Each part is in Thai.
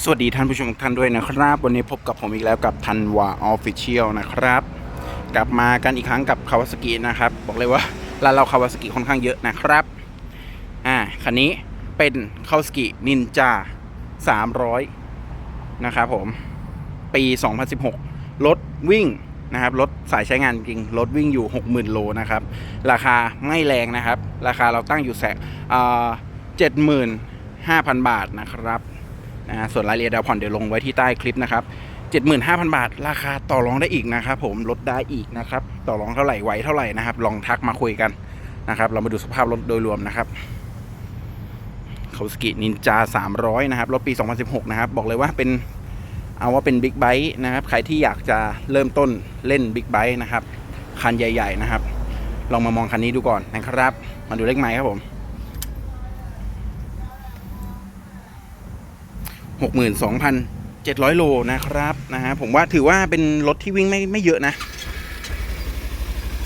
สวัสดีท่านผู้ชมทุกท่านด้วยนะครับ วันนี้พบกับผมอีกแล้วกับทันวาออฟฟิเชียลนะครับ กลับมากันอีกครั้งกับคาวาสกินะครับ บอกเลยว่าร้านเราคาวาสกิค่อนข้างเยอะนะครับอ่าคันนี้เป็นคาวาสกินินจา300 นะครับผม ปี 2016 รถวิ่งนะครับ รถสายใช้งานจริง รถวิ่งอยู่ 60,000 โลนะครับ ราคาไม่แรงนะครับ ราคาเราตั้งอยู่แสนเจ็ดหมื่นห้าพันบาทนะครับ นะส่วนรายละเอียดเดี๋ยวผ่อนเดี๋ยวลงไว้ที่ใต้คลิปนะครับ75,000 บาท ราคาต่อรองได้อีกนะครับผมลดได้อีกนะครับต่อรองเท่าไหร่ไหวเท่าไหร่นะครับ ลองทักมาคุยกันนะครับ เรามาดูสภาพรถโดยรวมนะครับเคาสกินินจา 300 นะครับ รถปี 2016 นะครับ บอกเลยว่าเป็นเอาว่าเป็นบิ๊กไบค์นะครับ ใครที่อยากจะเริ่มต้นเล่นบิ๊กไบค์นะครับ คันใหญ่ ๆ นะครับ ลองมามองคันนี้ดูก่อนนะครับ มาดูเลขไม้ครับผม หกหมื่นสองพันเจ็ดร้อยโลนะครับนะฮะผมว่าถือว่าเป็นรถที่วิ่งไม่ไม่เยอะนะ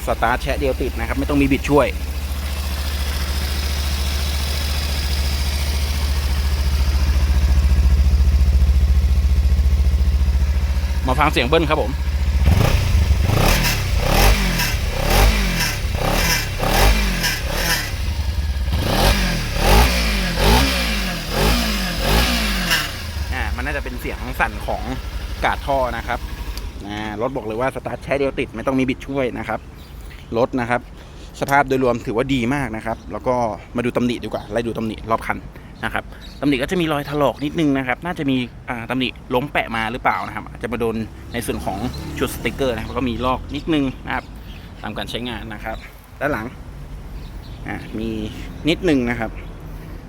สตาร์ทแชะเดียวติดนะครับ ไม่ต้องมีบิดช่วยมาฟังเสียงเบิ้ลครับผม อ่า มันน่าจะ เสียงสั่นของกาดท่อนะครับรถบอกเลยว่าสตาร์ทใช้เดียวติดไม่ต้องมีบิดช่วยนะครับรถนะครับ สภาพโดยรวมถือว่าดีมากนะครับ แล้วก็มาดูตำหนิดีกว่าไล่ดูตำหนิรอบคันนะครับตำหนิก็จะมีรอยถลอกนิดนึงนะครับ น่าจะมีอ่าตำหนิล้มแปะมาหรือเปล่านะครับอาจจะมาโดนในส่วนของชุดสติกเกอร์นะครับก็มีลอกนิดนึงนะครับตามการใช้งานนะครับ ด้านหลังมีนิดนึงนะครับ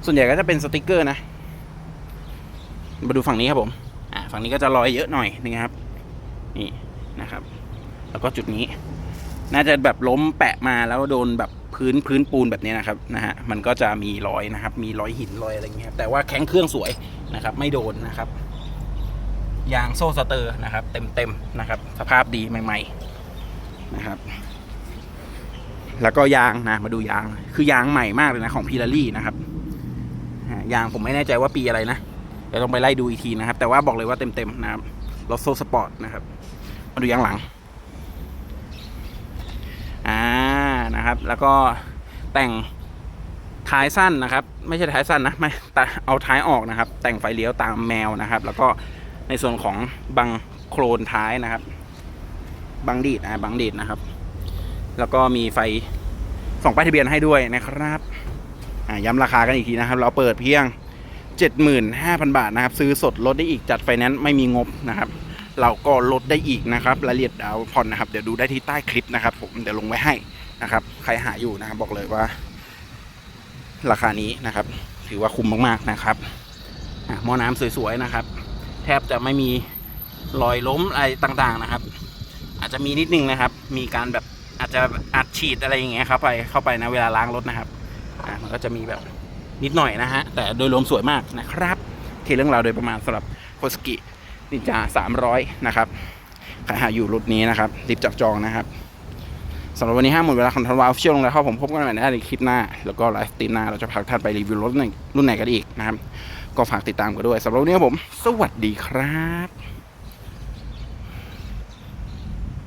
ส่วนใหญ่ก็จะเป็นสติกเกอร์นะ มาดูฝั่งนี้ครับผมอ่าฝั่งนี้ก็จะรอยเยอะหน่อยนึงครับ นี่นะครับ แล้วก็จุดนี้ น่าจะแบบล้มแปะมาแล้วโดนแบบพื้นพื้นปูนแบบนี้นะครับนะฮะมันก็จะมีรอยนะครับ มีรอยหินรอยอะไรเงี้ยครับแต่ว่าแข็งเครื่องสวยนะครับ ไม่โดนนะครับยางโซ่สเตอร์นะครับ เต็มเต็มนะครับ สภาพดีใหม่ ๆนะครับ แล้วก็ยางนะมาดูยางคือยางใหม่มากเลยนะของพีลารี่นะครับยางผมไม่แน่ใจว่าปีอะไรนะ เดี๋ยวต้องไปไล่ดูอีกทีนะครับ แต่ว่าบอกเลยว่าเต็มๆนะครับรถโซสปอร์ตนะครับ มาดูยางหลัง อ่านะครับ แล้วก็แต่งท้ายสั้นนะครับ ไม่ใช่ท้ายสั้นนะไม่แต่เอาท้ายออกนะครับ แต่งไฟเลี้ยวตามแมวนะครับ แล้วก็ในส่วนของบังโครนท้ายนะครับ บังดีดอ่าบังดีดนะครับ แล้วก็มีไฟส่องป้ายทะเบียนให้ด้วยนะครับ อ่าย้ำราคากันอีกทีนะครับ เราเปิดเพียง 75,000 บาทนะครับ ซื้อสดลดได้อีกจัดไฟแนนซ์ไม่มีงบนะครับ เราก็ลดได้อีกนะครับรายละเอียดดาวผ่อนนะครับ เดี๋ยวดูได้ที่ใต้คลิปนะครับ ผมเดี๋ยวลงไว้ให้นะครับ ใครหาอยู่นะครับ บอกเลยว่า ราคานี้นะครับ ถือว่าคุ้มมากๆนะครับอะหม้อน้ำสวยๆนะครับ แทบจะไม่มีรอยล้มอะไรต่างๆนะครับ อาจจะมีนิดนึงนะครับ มีการแบบอาจจะอัดฉีดอะไรอย่างเงี้ยเข้าไปเข้าไปนะเวลาล้างรถนะครับอะมันก็จะมีแบบ นิดหน่อยนะฮะ แต่โดยรวมสวยมากนะครับที่เรื่องราวโดยประมาณสำหรับโคสกินินจา300 นะครับใครหาอยู่รุ่นนี้นะครับ รีบจับจองนะครับสำหรับวันนี้ห้าหมดเวลาของทันวาเชียลลงแล้วครับผมพบกันใหม่ในคลิปหน้า แล้วก็ไลฟ์สตรีมหน้า เราจะพาท่านไปรีวิวรถรุ่นไหนรุ่นไหนกันอีกนะครับ ก็ฝากติดตามกันด้วยสำหรับวันนี้ผม สวัสดีครับ